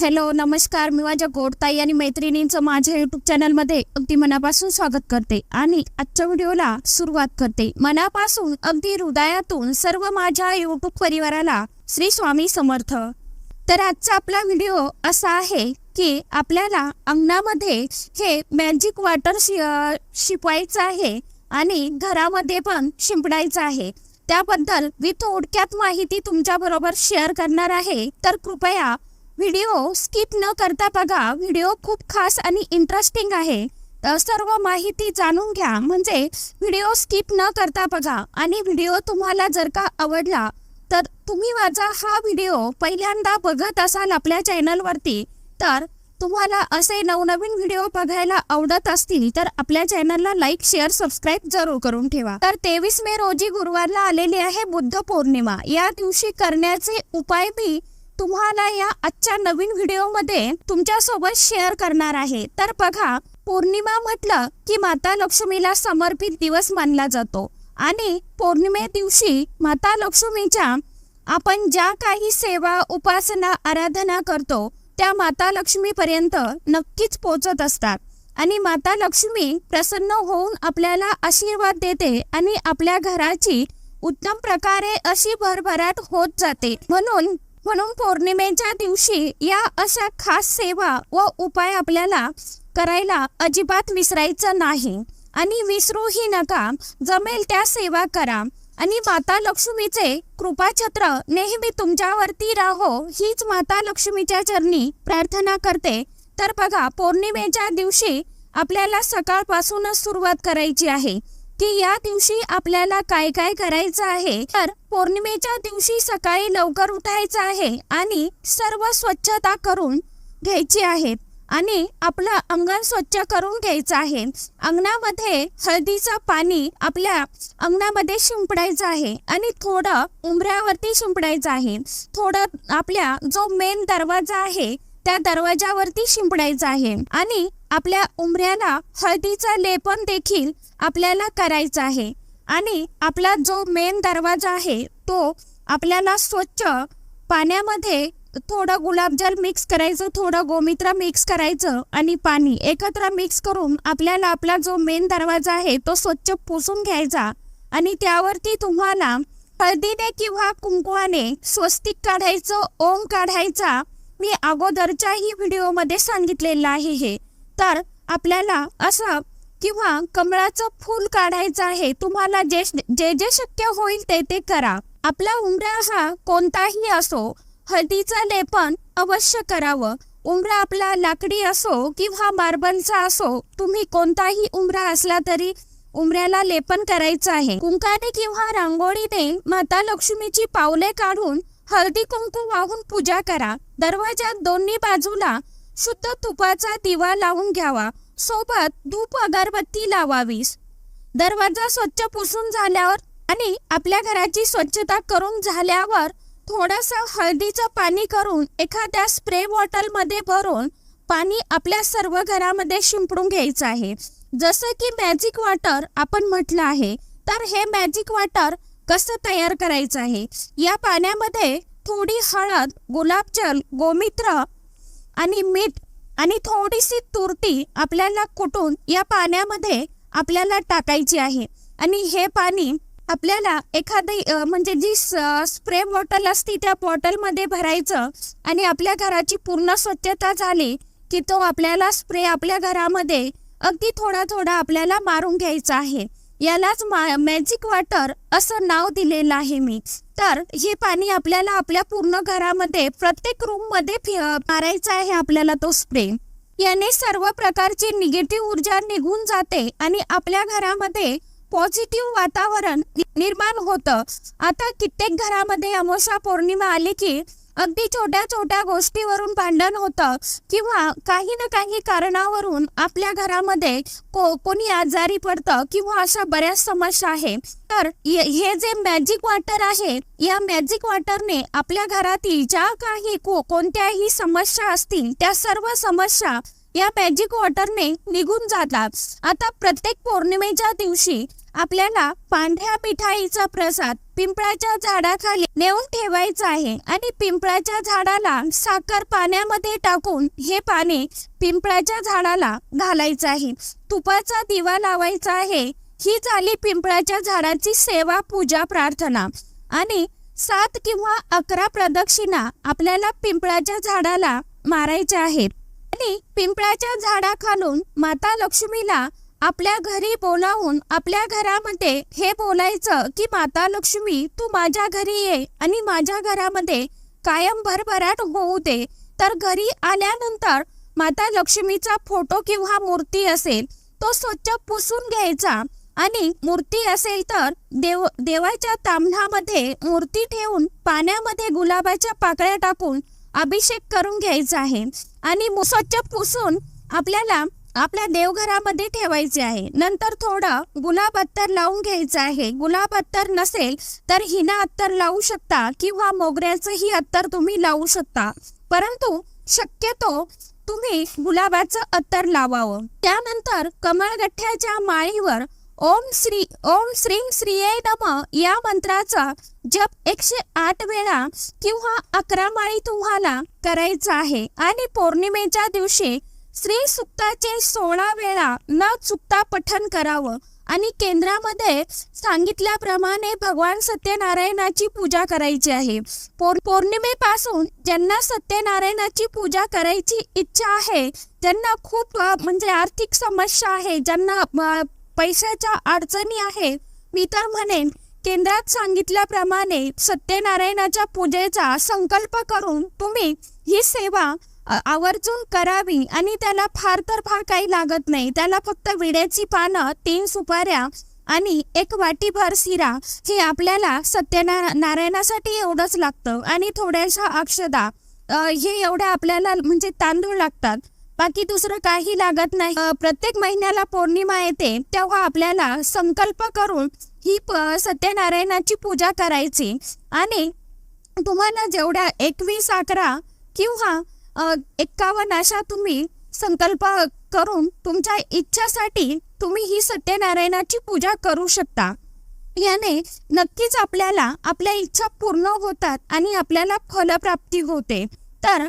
Hello नमस्कार. मी माझ्या गोडताई आणि मैत्रिणींचं माझ्या युट्यूब चॅनलमध्ये अगदी मनापासून स्वागत करते आणि आजच्या व्हिडिओला सुरुवात करते. मनापासून अगदी हृदयातून सर्व माझ्या युट्यूब परिवाराला श्री स्वामी समर्थ. तर आजचा आपला व्हिडिओ असा आहे की आपल्याला अंगणामध्ये हे मॅजिक वॉटर शि शिपवायचं आहे आणि घरामध्ये पण शिंपडायचं आहे. त्याबद्दल मी थोडक्यात माहिती तुमच्याबरोबर शेअर करणार आहे. तर कृपया व्हिडिओ स्किप न करता बघा. व्हिडिओ खूप खास आणि इंटरेस्टिंग आहे. सर्व माहिती जाणून घ्या. म्हणजे व्हिडिओ स्किप न करता बघा. आणि व्हिडिओ तुम्हाला जर का आवडला तर तुम्ही माझा हा व्हिडिओ पहिल्यांदा बघत असाल आपल्या चॅनलवरती तर तुम्हाला असे नवनवीन व्हिडिओ बघायला आवडत असतील तर आपल्या चॅनलला लाईक शेअर सबस्क्राईब जरूर करून ठेवा. तर तेवीस मे रोजी गुरुवारला आलेली आहे बुद्ध पौर्णिमा. या दिवशी करण्याचे उपाय मी तुम्हाला या आजच्या नवीन व्हिडिओमध्ये तुमच्यासोबत शेअर करणार आहे. तर बघा पौर्णिमा म्हटलं की माता लक्ष्मीला समर्पित दिवस मानला जातो. आणि पौर्णिमे दिवशी माता लक्ष्मीच्या आपण ज्या काही सेवा उपासना आराधना करतो त्या माता लक्ष्मीपर्यंत नक्कीच पोचत असतात. आणि माता लक्ष्मी प्रसन्न होऊन आपल्याला आशीर्वाद देते आणि आपल्या घराची उत्तम प्रकारे अशी भरभराट होत जाते. म्हणून म्हणून पौर्णिमेच्या दिवशी या अशा खास सेवा व उपाय आपल्याला करायला अजिबात विसरायचं नाही. आणि विसरूही नका. जमेल त्या सेवा करा. आणि माता लक्ष्मीचे कृपाछत्र नेहमी तुमच्यावरती राहो हीच माता लक्ष्मीच्या चरणी प्रार्थना करते. तर बघा पौर्णिमेच्या दिवशी आपल्याला सकाळपासूनच सुरुवात करायची आहे. की या दिवशी आपल्याला काय काय करायचं आहे? तर पौर्णिमेच्या दिवशी सकाळी लवकर उठायचं आहे आणि सर्व स्वच्छता करून घ्यायची आहे आणि आपलं अंगण स्वच्छ करून घ्यायचं आहे. अंगणामध्ये हळदीचं पाणी आपल्या अंगणामध्ये शिंपडायचं आहे आणि थोडं उंबऱ्यावरती शिंपडायचं आहे. थोडं आपल्या जो मेन दरवाजा आहे त्या दरवाजावरती शिंपडायचं आहे आणि आपल्या उंबऱ्याला हळदीचं लेपन देखील आपल्याला करायचं आहे. आणि आपला जो मेन दरवाजा आहे तो आपल्याला स्वच्छ पाण्यामध्ये थोडं गुलाबजल मिक्स करायचं थोडं गोमित्र मिक्स करायचं आणि पाणी एकत्र मिक्स करून आपल्याला आपला जो मेन दरवाजा आहे तो स्वच्छ पुसून घ्यायचा. आणि त्यावरती तुम्हाला हळदीने किंवा कुंकुवाने स्वस्तिक काढायचं ओम काढायचा मी अगोदरच्याही व्हिडिओमध्ये सांगितलेलं आहे हे. तर आपल्याला असं किंवा कमळाचं फूल काढायचं आहे तुम्हाला जे जे जे शक्य होईल ते ते करा. आपला उमरा हा कोणताही असो हळदीचं लेपन अवश्य करावं. उमरा आपला लाकडी असो किंवा मार्बलचा असो तुम्ही कोणताही उमरा असला तरी उमऱ्याला लेपन करायचं आहे. कुंकाने किंवा रांगोळीने माता लक्ष्मीची पावले काढून हळदी कुंकू वाहून पूजा करा. दरवाजात दोन्ही बाजूला शुद्ध तुपाचा दिवा लावून घ्यावा. सोबत धूप अगरबत्ती लावावीस. दरवाजा स्वच्छ पुसून झाल्यावर आणि आपल्या घराची स्वच्छता करून झाल्यावर थोडंसं हळदीचं पाणी करून एखाद्या स्प्रे बॉटलमध्ये भरून पाणी आपल्या सर्व घरामध्ये शिंपडून घ्यायचं आहे. जसं की मॅजिक वॉटर आपण म्हटलं आहे तर हे मॅजिक वॉटर कसं तयार करायचं आहे? या पाण्यामध्ये थोडी हळद गुलाबजल गोमित्र आणि मीठ आणि थोडीशी तुरटी आपल्याला कुटून या पाण्यामध्ये आपल्याला टाकायची आहे. आणि हे पाणी आपल्याला एखादी म्हणजे जी स्प्रे बॉटल असती त्या बॉटलमध्ये भरायचं आणि आपल्या घराची पूर्ण स्वच्छता झाली की तो आपल्याला स्प्रे आपल्या घरामध्ये अगदी थोडा थोडा आपल्याला मारून घ्यायचा आहे. यालाच मॅजिक वॉटर असं नाव दिलेलं आहे मी. तर हे पाणी आपल्याला आपल्या पूर्ण घरामध्ये प्रत्येक रूममध्ये मारायचं आहे आपल्याला तो स्प्रे याने सर्व प्रकारची निगेटिव्ह ऊर्जा निघून जाते आणि आपल्या घरामध्ये पॉझिटिव्ह वातावरण निर्माण होतं. आता कित्येक घरामध्ये अमावस्या पौर्णिमा आली की अगदी छोट्या छोट्या गोष्टीवरून भांडण होतं किंवा काही ना काही कारणावरून आपल्या घरामध्ये को कोणी आजारी पडतं किंवा अशा बऱ्याच समस्या आहेत तर हे हे जे मॅजिक वॉटर आहे या मॅजिक वॉटरने आपल्या घरातील ज्या काही को कोणत्याही समस्या असतील त्या सर्व समस्या या मॅजिक वॉटरने निघून जातात. आता प्रत्येक पौर्णिमेच्या दिवशी आपल्याला पांढऱ्या मिठाईचा प्रसाद पिंपळाच्या झाडाखाली नेऊन ठेवायचा आहे आणि पिंपळाच्या झाडाला साखर पाण्यामध्ये टाकून हे पाने पिंपळाच्या झाडाला घालायचं आहे. तुपाचा दिवा लावायचा आहे. ही झाली पिंपळाच्या झाडाची सेवा पूजा प्रार्थना. आणि सात किंवा अकरा प्रदक्षिणा आपल्याला पिंपळाच्या झाडाला मारायच्या आहेत. आणि पिंपळाच्या झाडाखालून माता लक्ष्मीला आपल्या घरी बोलावून आपल्या घरामध्ये हे बोलायचं की माता लक्ष्मी तू माझ्या घरी ये आणि माझ्या घरामध्ये कायम भरभराट होऊ दे. तर घरी आल्यानंतर माता लक्ष्मीचा फोटो किंवा मूर्ती असेल तो स्वच्छ पुसून घ्यायचा आणि मूर्ती असेल तर देव देवाच्या तांबणामध्ये मूर्ती ठेवून पाण्यामध्ये गुलाबाच्या पाकळ्या टाकून अभिषेक करून घ्यायचा आहे. आणि मु- स्वच्छ पुसून आपल्याला आपल्या देवघरामध्ये ठेवायचे आहे. नंतर थोडं गुलाब अत्तर लावून घ्यायचं आहे. गुलाब अत्तर नसेल तर हिना अत्तर लावू शकता किंवा मोगऱ्याचंही अत्तर तुम्ही लावू शकता. परंतु शक्यतो तुम्ही गुलाबाचं अत्तर लावावं. त्यानंतर कमळगठ्ठ्याच्या माळीवर ओम श्री ओम श्री श्रीये नम या मंत्राचा जप एकशे आठ वेळा किंवा अकरा माळी तुम्हाला करायचा आहे. आणि पौर्णिमेच्या दिवशी श्री सुक्ताचे सोळा वेळा न चुकता पठन करावं आणि केंद्रामध्ये सांगितल्याप्रमाणे भगवान सत्यनारायणाची पूजा करायची आहे. पौर पौर्णिमेपासून ज्यांना सत्यनारायणाची पूजा करायची इच्छा आहे ज्यांना खूप म्हणजे आर्थिक समस्या आहे ज्यांना पैशाच्या अडचणी आहे मी तर म्हणेन केंद्रात सांगितल्याप्रमाणे सत्यनारायणाच्या पूजेचा संकल्प करून तुम्ही ही सेवा आवर्जून करावी आणि त्याला फार तर फार काही लागत नाही. त्याला फक्त विड्याची पानं तीन सुपाऱ्या आणि एक वाटीभर शिरा हे आपल्याला सत्यनारा नारायणासाठी एवढंच लागतं. आणि थोड्याशा अक्षदा हे एवढ्या आपल्याला म्हणजे तांदूळ लागतात. बाकी दुसरं काही लागत नाही. प्रत्येक महिन्याला पौर्णिमा येते तेव्हा आपल्याला संकल्प करून ही सत्यनारायणाची पूजा करायची. आणि तुम्हाला जेवढ्या एकवीस अकरा किंवा एक्कावन्न अशा तुम्ही संकल्प करून तुमच्या इच्छासाठी तुम्ही ही सत्यनारायणाची पूजा करू शकता. याने नक्कीच आपल्याला आपल्या इच्छा पूर्ण होतात आणि आपल्याला फलप्राप्ती होते. तर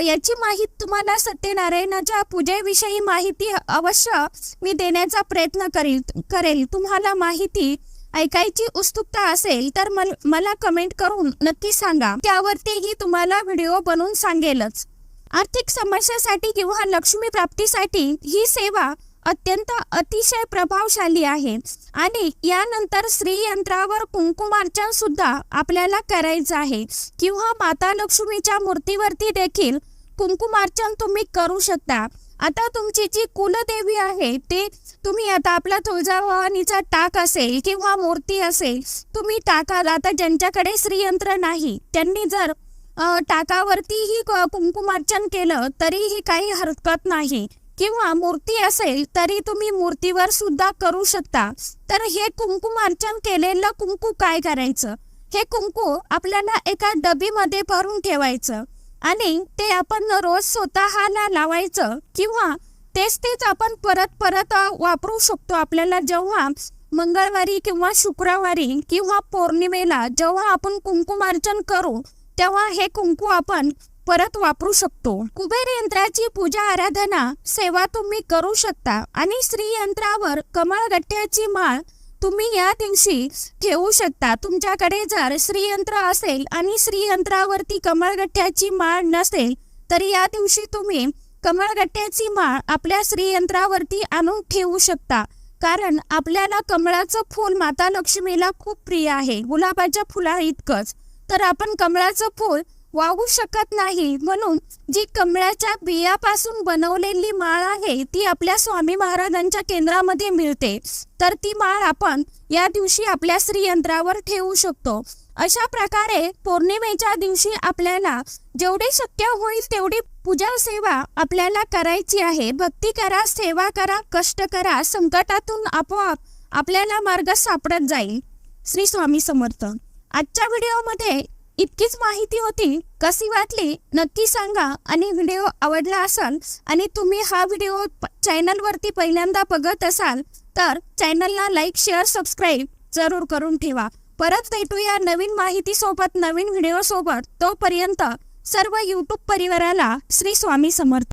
याची माहिती तुम्हाला सत्यनारायणाच्या पूजेविषयी माहिती अवश्य मी देण्याचा प्रयत्न करेल करेल. तुम्हाला माहिती ऐकायची उत्सुकता असेल तर मल, मला कमेंट करून नक्की सांगा. त्यावरतीही तुम्हाला व्हिडिओ बनवून सांगेलच. आर्थिक समस्यासाठी किंवा लक्ष्मी प्राप्तीसाठी ही सेवा अत्यंत अतिशय प्रभावशाली आहे. आणि यानंतर श्रीयंत्रावर कुंकुमार्चन सुद्धा आपल्याला करायचं आहे. किंवा माता लक्ष्मीच्या मूर्तीवरती देखील कुंकुमार्चन तुम्ही करू शकता. आता तुमची जी कुलदेवी आहे ते तुम्ही आता आपला तुळजाभवानीचा टाक असेल किंवा मूर्ती असेल तुम्ही टाकाल. आता ज्यांच्याकडे श्रीयंत्र नाही त्यांनी जर टाकावरतीही क- कुंकुमार्चन केलं तरीही काही हरकत नाही. किंवा मूर्ती असेल तरी तुम्ही मूर्तीवर सुद्धा करू शकता. तर हे कुंकुमार्चन केलेलं कुंकू काय करायचं? हे कुंकू आपल्याला एका डबीमध्ये भरून ठेवायचं. आणि ते आपण रोज स्वतःला लावायचं किंवा तेच तेच आपण परत परत वापरू शकतो आपल्याला जेव्हा मंगळवारी किंवा शुक्रवारी किंवा पौर्णिमेला जेव्हा आपण कुंकुमार्चन करू तेव्हा हे कुंकू आपण परत वापरू शकतो. कुबेर यंत्राची पूजा आराधना सेवा तुम्ही करू शकता आणि श्री यंत्रावर कमळगठ्ठ्याची माळ तुम्ही या दिवशी ठेवू शकता. तुमच्याकडे जर श्रीयंत्र असेल आणि श्रीयंत्रावरती कमळगट्ट्याची माळ नसेल तर या दिवशी तुम्ही कमळगट्ट्याची माळ आपल्या श्रीयंत्रावरती आणून ठेवू शकता. कारण आपल्याला कमळाचं फूल माता लक्ष्मीला खूप प्रिय आहे. गुलाबाच्या फुला इतकंच तर आपण कमळाचं फूल वाहू शकत नाही. म्हणून जी कमळाच्या बियापासून बनवलेली माळ आहे ती आपल्या स्वामी महाराजांच्या केंद्रामध्ये मिळते. तर ती माळ आपण या दिवशी आपल्या श्रीयंत्रावर ठेवू शकतो. अशा प्रकारे पौर्णिमेच्या दिवशी आपल्याला जेवढे शक्य होईल तेवढी पूजा सेवा आपल्याला करायची आहे. भक्ती करा सेवा करा कष्ट करा संकटातून आपोआप आपल्याला मार्ग सापडत जाईल. श्री स्वामी समर्थ. आजच्या व्हिडिओमध्ये इतकीच माहिती होती कशी वाटली नक्की सांगा आणि व्हिडिओ आवडला असाल आणि तुम्ही हा व्हिडिओ प- चॅनलवरती पहिल्यांदा बघत असाल तर चॅनलला लाईक शेअर सबस्क्राईब जरूर करून ठेवा. परत भेटूया नवीन माहितीसोबत नवीन व्हिडिओसोबत. तोपर्यंत सर्व यूट्यूब परिवाराला श्री स्वामी समर्थ.